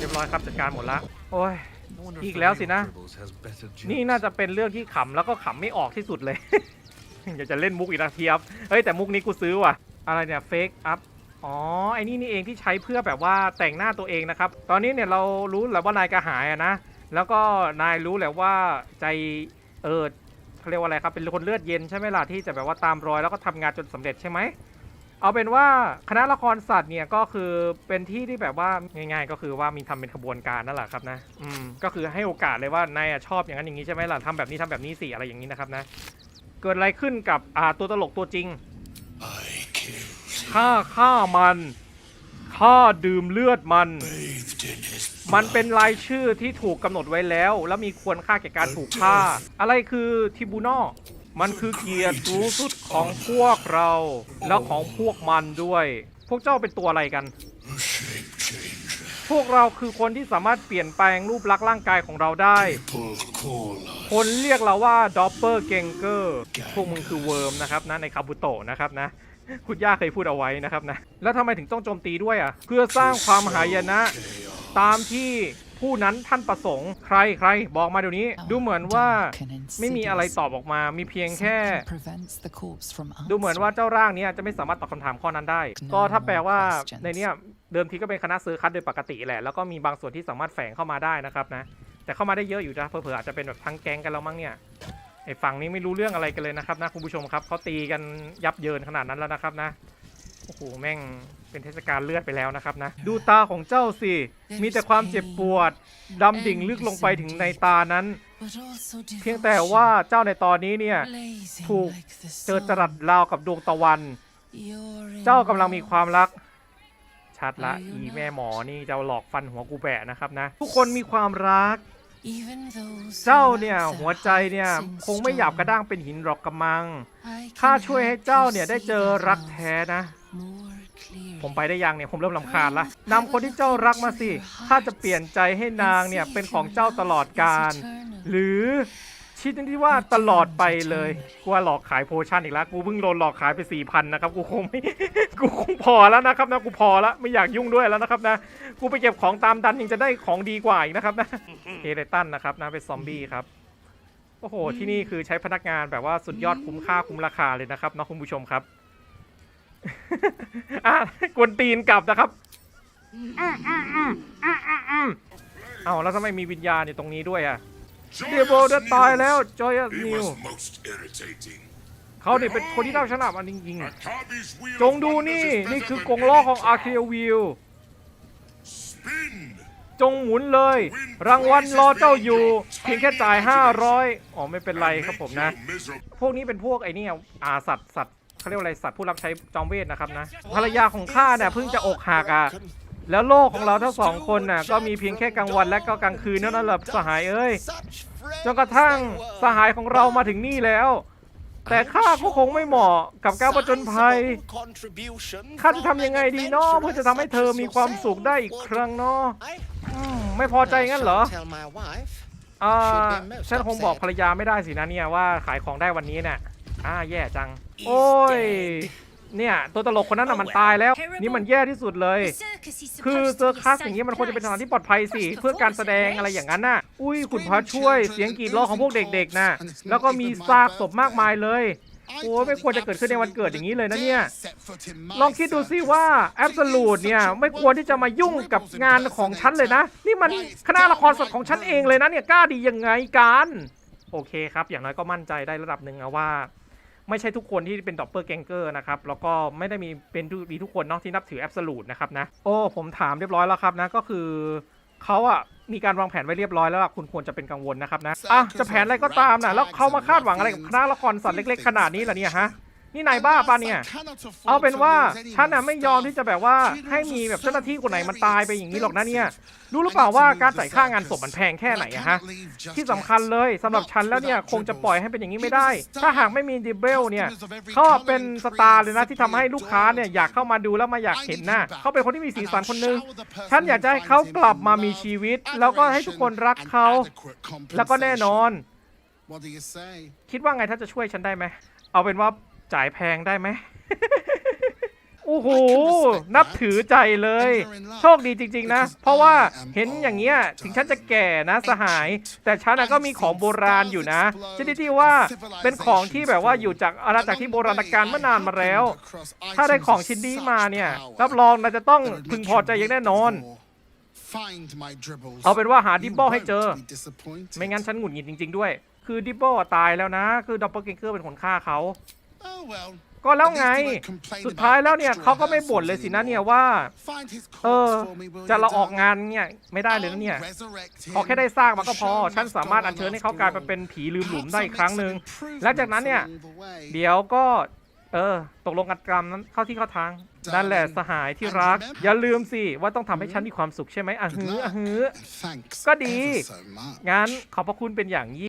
เรียบร้อยครับจัดการหมดละโอ้ย No wonder อีกแล้วสินะ Dribbles has better นี่ jokes. น่าจะเป็นเรื่องที่ขำแล้วก็ขำไม่ออกที่สุดเลย อยากจะเล่นมุกอีกนาทีครับเฮ้ยแต่มุกนี้กูซื้อว่ะ อะไรเนี่ยเฟกอัพอ๋อไอ้นี่นี่เองที่ใช้เพื่อแบบว่าแต่งหน้าตัวเองนะครับ ตอนนี้เนี่ยเรารู้แล้วว่านายกระหายอะนะ แล้วก็นายรู้แหละว่าใจเออเขาเรียกว่าอะไรครับเป็นคนเลือดเย็นใช่ไหมล่ะที่จะแบบว่าตามรอยแล้วก็ทำงานจนสำเร็จใช่ไหม เอาเป็นว่าคณะละครสัตว์เนี่ยก็คือเป็นที่ที่แบบว่าง่าย ๆ ก็คือว่ามีทำเป็นขบวนการนั่นแหละครับนะอืมก็คือให้โอกาสเลยว่านายอะชอบอย่างนั้นอย่างนี้ใช่ไหมล่ะทำแบบนี้ทำแบบนี้สิอะไรอย่างนี้นะครับนะเกิดอะไรขึ้นกับอ่าตัวตลกตัวจริง I kill ข้าฆ่ามันข้าดื่มเลือดมัน bathed in his มันเป็นรายชื่อที่ถูกกำหนดไว้แล้ว แล้วมีควรค่าแก่การถูกฆ่า อะไรคือทิบูนอ มันคือเกียรติสูงสุดของพวกเรา แล้วของพวกมันด้วย พวกเจ้าเป็นตัวอะไรกัน พวกเราคือคนที่สามารถเปลี่ยนแปลงรูปลักษณ์ร่างกายของเราได้ คนเรียกเราว่าดอปเปอร์เกงเกอร์พวกมึงคือเวิร์มนะครับนะในคาบุโตะนะครับนะคุณย่าเคยพูดเอาไว้นะครับนะ แล้วทำไมถึงต้องโจมตีด้วยอะ เพื่อสร้างความหายนะ ตามที่ ผู้นั้นท่านประสงค์ใครใครบอกมาเดี๋ยวนี้ ดูเหมือนว่าไม่มีอะไรตอบออกมา มีเพียงแค่ ดูเหมือนว่าเจ้าร่างเนี้จะไม่สามารถตอบคำถามข้อนั้นได้ ก็ถ้าแปลว่าในเนี้ยเดิมทีก็เป็นคณะซื้อคัดโดยปกติแหละ แล้วก็มีบางส่วนที่สามารถแฝงเข้ามาได้นะครับนะ แต่เข้ามาได้เยอะอยู่นะเผื่อๆอาจจะเป็นแบบทั้งแก๊งกันแล้วมั้งเนี่ยไอ้ฝั่งนี้ไม่รู้เรื่องอะไรกันเลยนะครับนะคุณผู้ชมครับเขาตีกันยับเยินขนาดนั้นแล้วนะครับนะโอ้โหแม่งเป็นเทศกาลเลือดไปแล้วนะครับนะ ดูตาของเจ้าสิ มีแต่ความเจ็บปวดดำดิ่งลึกลงไปถึงในตานั้น เพียงแต่ว่าเจ้าในตอนนี้เนี่ย ถูกเจอจรัสราวกับดวงตะวัน เจ้ากำลังมีความรัก ชัดละ อีแม่หมอนี่จะหลอกฟันหัวกูแบะนะครับนะ ทุกคนมีความรัก เจ้าเนี่ยหัวใจเนี่ยคงไม่หยาบกระด้างเป็นหินหรอกกระมัง ข้าช่วยให้เจ้าเนี่ยได้เจอรักแท้นะ ผมไปได้ยังเนี่ยผมเริ่มลำคาญละนำคนที่เจ้ารักมาสิข้าจะเปลี่ยนใจให้นางเนี่ยเป็นของเจ้าตลอดกาลหรือ ชิดที่ว่าตลอดไปเลยกูว่าหลอกขายโพชั่นอีกแล้วกูเพิ่งโดนหลอกขายไปสี่พันนะครับกูคงไม่กูคงพอแล้วนะครับนะกูพอแล้วไม่อยากยุ่งด้วยแล้วนะครับนะกูไปเก็บของตามดันยังจะได้ของดีกว่าอีกนะครับนะเอเรตันนะครับนะเป็นซอมบี้ครับโอ้โหที่นี่คือใช้พนักงานแบบว่าสุดยอดคุ้มค่าคุ้มราคาเลยนะครับเนาะคุณผู้ชมครับอะกวนตีนกลับนะครับอืมอืมอืมอืมอืมอืมเอาแล้วทำไมมีวิญญาณอยู่ตรงนี้ด้วยอะ เดียโบจะตายแล้วจอย He นิว was most irritating. เขาเนี่ยเป็นคนที่เล่าชนะมันจริง Akabi's wheel ๆจงดู of นี่ wonders is นี่คื better อกงล้อของอาร์เควิล Spin. จงหมุนเลย รางวัลรอเจ้าอยู่ เพียงแค่จ่าย 500อ๋อไม่เป็นไรครับผมนะ Make you miserable. พวกนี้เป็นพวกไอ้นี่อาสัตว์สัตว์เขาเรียกว่าอะไรสัตว์ผู้รับใช้จอมเวทนะครับนะ ภรรยาของข้าเนี่ยเพิ่งจะอกหักอะ แล้วโลกของเราทั้งสองคนน่ะก็มีเพียงแค่กลางวันและก็กลางคืนเท่านั้นแหละสหายเอ้ยจนกระทั่งสหายของเรามาถึงนี่แล้ว แต่ข้าก็คงไม่เหมาะกับการประจนภัยข้าจะทำยังไงดีเนาะเพื่อจะทำให้เธอมีความสุขได้อีกครั้งเนาะไม่พอใจงั้นเหรออ่าฉันคงบอกภรรยาไม่ได้สินะเนี่ยว่าขายของได้วันนี้เนี่ยอ่าแย่จัง โอ้ย เนี่ยตัวตลกคนนั้นน่ะมันตายแล้ว นี่มันแย่ที่สุดเลย คือเซอร์คัสอย่างนี้มันควรจะเป็นสถานที่ปลอดภัยสิ เพื่อการแสดงอะไรอย่างนั้นน่ะ อุ้ยขุนพระช่วย เสียงกรีดร้องของพวกเด็กๆน่ะ แล้วก็มีซากศพมากมายเลยโอ้ยไม่ควรจะเกิดขึ้นในวันเกิดอย่างนี้เลยนะเนี่ย ลองคิดดูสิว่าแอบสูตเนี่ยไม่ควรที่จะมายุ่งกับงานของฉันเลยนะ นี่มันคณะละครสดของฉันเองเลยนะเนี่ยกล้าดียังไงกัน โอเคครับ อย่างน้อยก็มั่นใจได้ระดับหนึ่งนะว่า ไม่ใช่ทุกคนที่เป็นดอปเปอร์แกงเกอร์นะครับ แล้วก็ไม่ได้มีเป็นดีทุกคนเนาะที่นับถือแอบสูตนะครับนะ โอ้ ผมถามเรียบร้อยแล้วครับนะ ก็คือเขาอะมีการวางแผนไว้เรียบร้อยแล้วล่ะคุณควรจะเป็นกังวลนะครับนะอะจะแผนอะไรก็ตามนะแล้วเขามาคาดหวังอะไรกับคณะละครสัตว์เล็ก ๆ ขนาดนี้ล่ะเนี่ยฮะ นี่นายบ้าปะเนี่ย เอาเป็นว่าฉันน่ะไม่ยอมที่จะแบบว่าให้มีแบบเจ้าหน้าที่คนไหนมันตายไปอย่างนี้หรอกนะเนี่ย รู้หรือเปล่าว่าการจ่ายค่างานศพมันแพงแค่ไหนอะฮะ ที่สำคัญเลยสำหรับฉันแล้วเนี่ยคงจะปล่อยให้เป็นอย่างนี้ไม่ได้ ถ้าหากไม่มีดิเบลเนี่ยเขาเป็นสตาร์เลยนะที่ทำให้ลูกค้าเนี่ยอยากเข้ามาดูแล้วมาอยากเห็นหน้าเขาเป็นคนที่มีสีสันคนนึงฉันอยากจะให้เขากลับมามีชีวิต แล้วก็ให้ทุกคนรักเขาแล้วก็แน่นอน คิดว่าไงถ้าจะช่วยฉันได้ไหมเอาเป็นว่า จ่ายแพงได้ไหมอโอ้โห นับถือใจเลย โชคดีจริง ๆ นะ เพราะว่าเห็นอย่างเงี้ย ถึงฉันจะแก่นะสหาย แต่ฉันน่ะก็มีของโบราณอยู่นะชนิดที่ว่าเป็นของที่แบบว่าอยู่จากอาณาจักรที่โบราณกาลเมื่อนานมาแล้ว ถ้าได้ของชิ้นนี้มาเนี่ย รับรองน่าจะต้องพึงพอใจอย่างแน่นอน เอาเป็นว่าหาดิบเบิลให้เจอ ไม่งั้นฉันหงุดหงิดจริง ๆ ด้วย คือดิบเบิลตายแล้วนะ คือดับเบิลเกงเกอร์เป็นคนฆ่าเขา ก็แล้วไง สุดท้ายแล้วเนี่ยเขาก็ไม่บ่นเลยสินะเนี่ยว่า เออ จะเราออกงานเนี่ยไม่ได้เลยนะเนี่ยขอแค่ได้สร้างมันก็พอ ฉันสามารถอัญเชิญให้เขากลายไปเป็นผีลืมหลุมได้อีกครั้งหนึ่งและจากนั้นเนี่ย เดี๋ยวก็ เออ ตกลงกันกรรมนั้นเข้าที่เข้าทาง นั่นแหละสหายที่รัก อย่าลืมสิว่าต้องทำให้ฉันมีความสุขใช่ไหมอะฮืออะฮือก็ดี งั้นขอบพระคุณเป็นอย่างยิ่ง